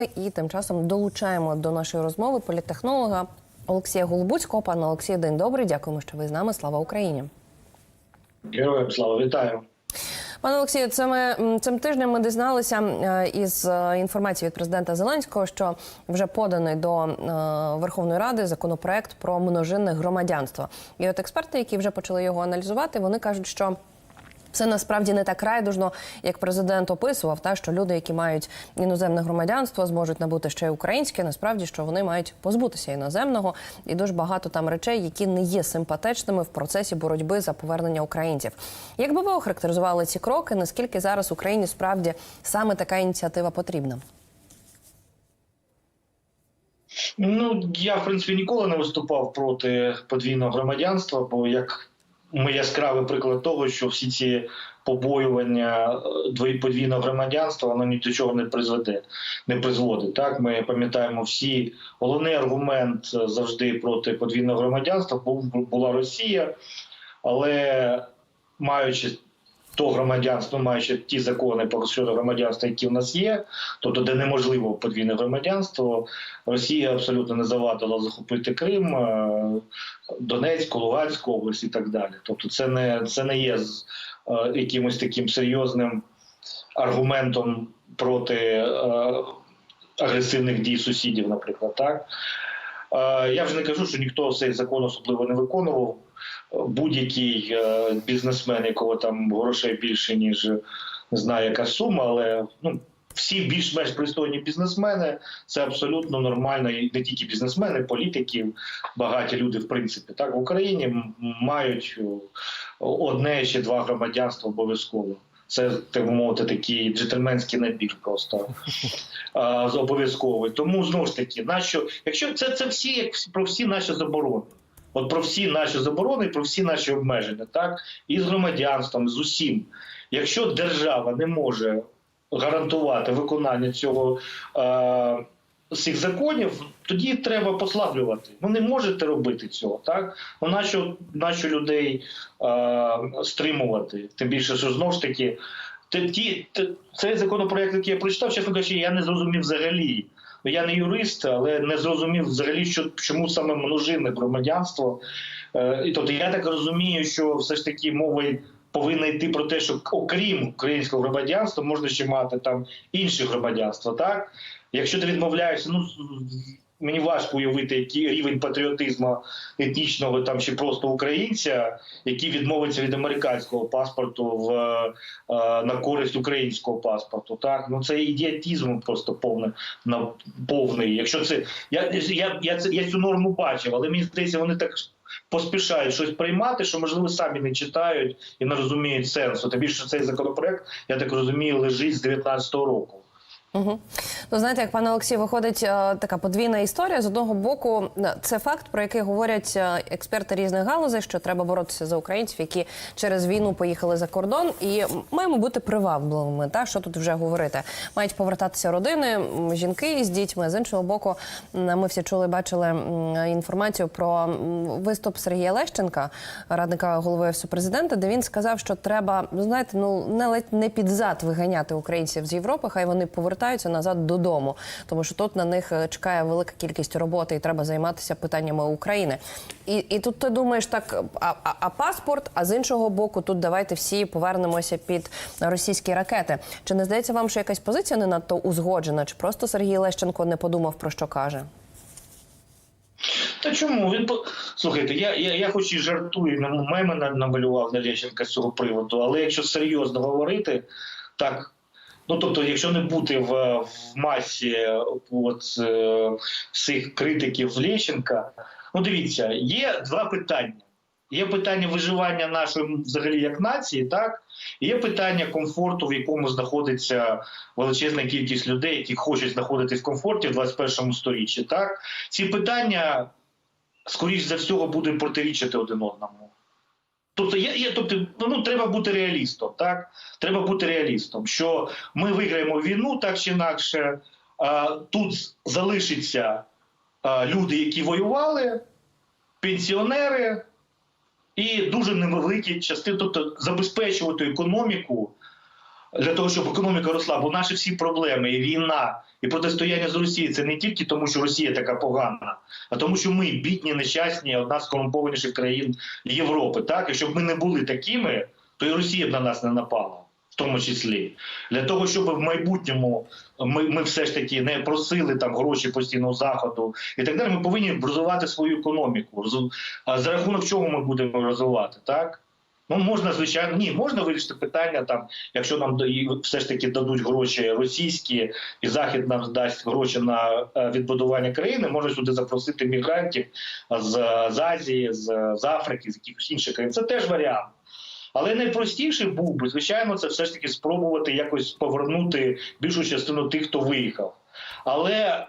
І тим часом долучаємо до нашої розмови політтехнолога Олексія Голубуцького. Пане Олексію, день добрий. Дякуємо, що ви з нами. Слава Україні. Героям слава вітаю. Пане Олексію, це ми цим тижнем ми дізналися е, із е, інформації від президента Зеленського, що вже поданий до е, Верховної Ради законопроект про множинне громадянство. І от експерти, які вже почали його аналізувати, вони кажуть, що це насправді не так райдужно, як президент описував, та що люди, які мають іноземне громадянство, зможуть набути ще й українське. Насправді, що вони мають позбутися іноземного, і дуже багато там речей, які не є симпатичними в процесі боротьби за повернення українців. Як би ви охарактеризували ці кроки? Наскільки зараз Україні справді саме така ініціатива потрібна? Ну я в принципі ніколи не виступав проти подвійного громадянства, бо як ми яскравий приклад того, що всі ці побоювання е, подвійного громадянства воно ні до чого не призведе, не призводить. Так ми пам'ятаємо всі головний аргумент е, завжди проти подвійного громадянства був була Росія, але маючи то громадянство, маючи ті закони про щодо громадянства, які в нас є, тобто де неможливо подвійне громадянство, Росія абсолютно не завадила захопити Крим, е, Донецьку, Луганську область і так далі. Тобто, це не це не є з- е, якимось таким серйозним аргументом проти е, агресивних дій сусідів, наприклад, так. Я вже не кажу, що ніхто цей закон особливо не виконував. Е, Будь-який е, бізнесмен, якого там грошей більше, ніж не знаю, яка сума, але ну, всі більш-менш пристойні бізнесмени це абсолютно нормально, і не тільки бізнесмени, політики, багаті люди, в принципі. Так, в Україні мають одне чи два громадянства обов'язково. Це так мовити такий джентльменський набір просто обов'язковий. Тому знову ж таки, нащо, якщо це, це всі як про всі наші заборони. От про всі наші заборони, про всі наші обмеження, так і з громадянством, з усім. Якщо держава не може гарантувати виконання цього е, цих законів, тоді треба послаблювати. Ну не можете робити цього, так? Ну нащо, нащо людей е, стримувати? Тим більше, що знову ж таки, те- ті, цей законопроект, який я прочитав, чесно кажучи, я не зрозумів взагалі. Ну, Я не юрист, але не зрозумів взагалі, що чому саме множинне громадянство. Е, і тобто я так розумію, що все ж таки мова й повинна йти про те, що окрім українського громадянства можна ще мати там інше громадянство. Так, якщо ти відмовляєшся, ну мені важко уявити, який рівень патріотизму етнічного там чи просто українця, який відмовиться від американського паспорту в е, на користь українського паспорту. Так, ну це ідіотизм просто повне на повний. Якщо це я, я, я, це, я цю норму бачив, але мені здається, вони так поспішають щось приймати, що можливо самі не читають і не розуміють сенсу. Тим більше цей законопроект, я так розумію, лежить з 19-го року. Угу. Ну, знаєте, як пане Олексій, виходить е, така подвійна історія. З одного боку, е, це факт, про який говорять е, експерти різних галузей, що треба боротися за українців, які через війну поїхали за кордон, і маємо бути привабливими. Та що тут вже говорити? Мають повертатися родини, жінки з дітьми. З іншого боку, ми всі чули, бачили інформацію про виступ Сергія Лещенка, радника голови Офісу президента, де він сказав, що треба, ну знаєте, ну не ледь не під зад виганяти українців з Європи, хай вони повертаються назад додому, тому що тут на них е, чекає велика кількість роботи, і треба займатися питаннями України. І, і тут ти думаєш, так а, а, а паспорт, а з іншого боку, тут давайте всі повернемося під російські ракети. Чи не здається вам, що якась позиція не надто узгоджена? Чи просто Сергій Лещенко не подумав про що каже? Та чому він слухайте? Я, я, я хоч і жартую, меми намалював на Лещенка з цього приводу, але якщо серйозно говорити, так. Ну, тобто, якщо не бути в, в масі от, е, всіх критиків Лещенка, ну дивіться, є два питання. Є питання виживання нашої взагалі як нації, так є питання комфорту, в якому знаходиться величезна кількість людей, які хочуть знаходитись в комфорті в 21 сторіччі. Так ці питання, скоріш за всього, будуть протирічити один одному. Тобто, є, є, тобто, ну треба бути реалістом, так треба бути реалістом, що ми виграємо війну так чи інакше. Тут залишаться люди, які воювали, пенсіонери і дуже невеликі частини, тобто забезпечувати економіку для того, щоб економіка росла, бо наші всі проблеми, і війна, і протистояння з Росією це не тільки тому, що Росія така погана, а тому, що ми бідні, нещасні, одна з корумпованіших країн Європи. Так, якщо б ми не були такими, то і Росія б на нас не напала. В тому числі для того, щоб в майбутньому ми, ми все ж таки не просили там гроші постійного заходу і так далі. Ми повинні розвивати свою економіку. За рахунок чого ми будемо розвивати, так? Ну можна звичайно, ні, можна вирішити питання там, якщо нам все ж таки дадуть гроші російські, і захід нам дасть гроші на е, відбудування країни, можна сюди запросити мігрантів з, з Азії, з, з Африки, з якихось інших країн. Це теж варіант. Але найпростіший був би, звичайно, це все ж таки спробувати якось повернути більшу частину тих, хто виїхав. Але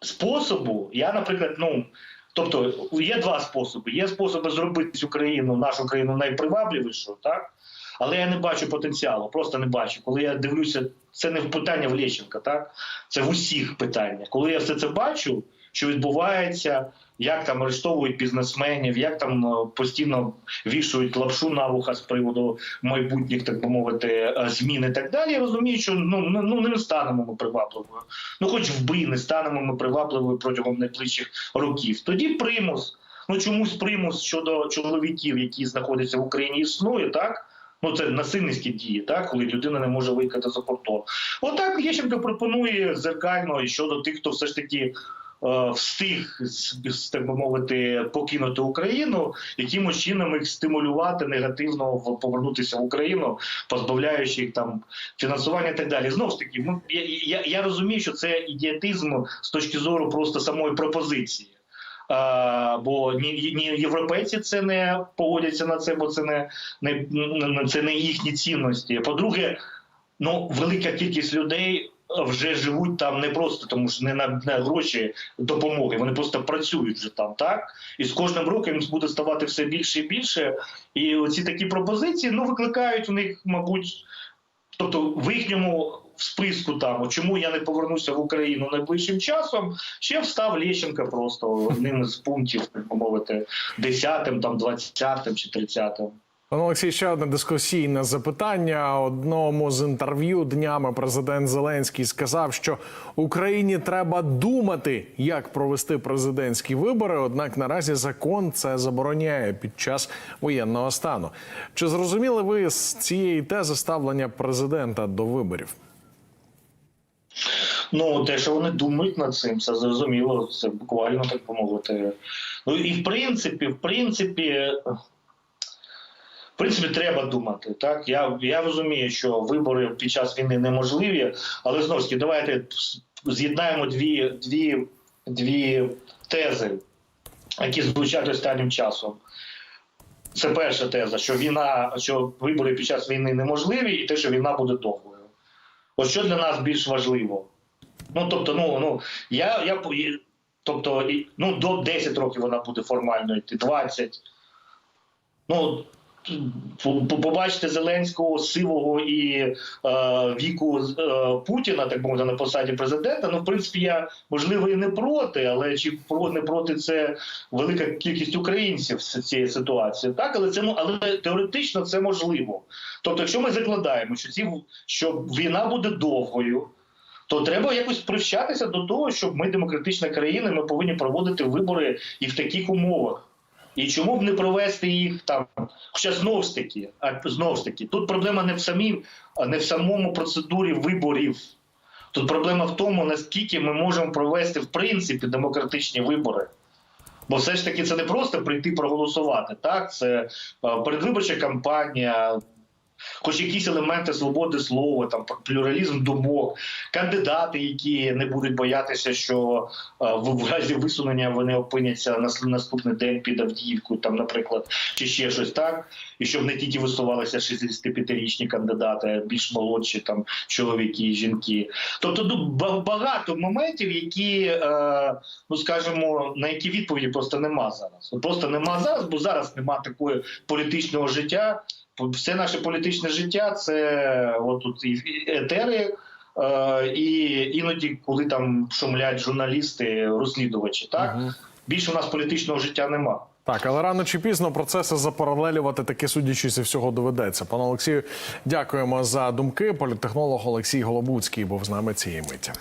способу, я, наприклад, ну. Тобто є два способи. Є способи зробити цю країну, нашу країну найпривабливішою, так? Але я не бачу потенціалу, просто не бачу. Коли я дивлюся, це не питання в Лещенка, так? Це в усіх питаннях. Коли я все це бачу, що відбувається, як там арештовують бізнесменів, як там е, постійно вішують лапшу на вуха з приводу майбутніх, так би мовити, е, змін і так далі. Я розумію, що ну, ну, ну не станемо ми привабливою. Ну, хоч вбий, не станемо ми привабливою протягом найближчих років. Тоді примус. Ну чомусь примус щодо чоловіків, які знаходяться в Україні, існує, так? Ну, це насильницькі дії, так, коли людина не може виїхати за кордон. Отак Єщенко пропонує зеркально і щодо тих, хто все ж таки встиг, с- с- так би мовити, покинути Україну, якимось чином їх стимулювати негативно повернутися в Україну, позбавляючи їх там фінансування і так далі. Знову ж таки, ми, я, я, я розумію, що це ідіотизм з точки зору просто самої пропозиції. А, бо ні, ні європейці це не погодяться на це, бо це не, не це не їхні цінності. По-друге, ну велика кількість людей вже живуть там не просто тому, що не на, на гроші допомоги. Вони просто працюють вже там, так і з кожним роком їм буде ставати все більше і більше. І оці такі пропозиції ну викликають у них, мабуть, тобто в їхньому списку там, чому я не повернуся в Україну найближчим часом, ще встав Лещенка просто одним із пунктів, так би мовити, десятим, там, двадцятим чи тридцятим. Олексій, ще одне дискусійне запитання. Одному з інтерв'ю днями президент Зеленський сказав, що Україні треба думати, як провести президентські вибори. Однак наразі закон це забороняє під час воєнного стану. Чи зрозуміли ви з цієї тези ставлення президента до виборів? Ну, те, що вони думають над цим, це зрозуміло, це буквально так би мовити. Ну і в принципі, в принципі, в принципі, треба думати. Так, я, я розумію, що вибори під час війни неможливі, але знову ж таки, давайте з'єднаємо дві, дві, дві тези, які звучать останнім часом. Це перша теза, що війна, що вибори під час війни неможливі, і те, що війна буде довгою. От що для нас більш важливо? Ну тобто, ну ну я я тобто, ну до 10 років вона буде формально йти, 20. Ну побачити Зеленського сивого і е, віку е, Путіна, так мовити, на посаді президента. Ну, в принципі, я можливо і не проти, але чи не проти це велика кількість українців з цієї ситуації. Так, але це ну але теоретично це можливо. Тобто, якщо ми закладаємо, що ці що війна буде довгою. То треба якось привчатися до того, щоб ми демократична країна, ми повинні проводити вибори і в таких умовах. І чому б не провести їх там? Хоча знову ж таки, а знов ж таки, тут проблема не в самій, не в самому процедурі виборів. Тут проблема в тому, наскільки ми можемо провести в принципі демократичні вибори. Бо все ж таки це не просто прийти проголосувати. Так, це передвиборча кампанія, хоч якісь елементи свободи слова, там плюралізм думок, кандидати, які не будуть боятися, що е, в, разі висунення вони опиняться на наступний день під Авдіївку, там, наприклад, чи ще щось так, і щоб не тільки висувалися 65-річні кандидати, а більш молодші там чоловіки жінки. Тобто ну, багато моментів, які, е, ну скажімо, на які відповіді просто нема зараз. Просто нема зараз, бо зараз нема такої політичного життя. Все наше політичне життя це от тут і етери, е, і іноді, коли там шумлять журналісти, розслідувачі. Так Мгм. більше у нас політичного життя нема. Так, але рано чи пізно процеси запаралелювати таки судячи зі всього доведеться. Пане Олексію, дякуємо за думки. Політтехнолог Олексій Голобуцький був з нами цієї миті.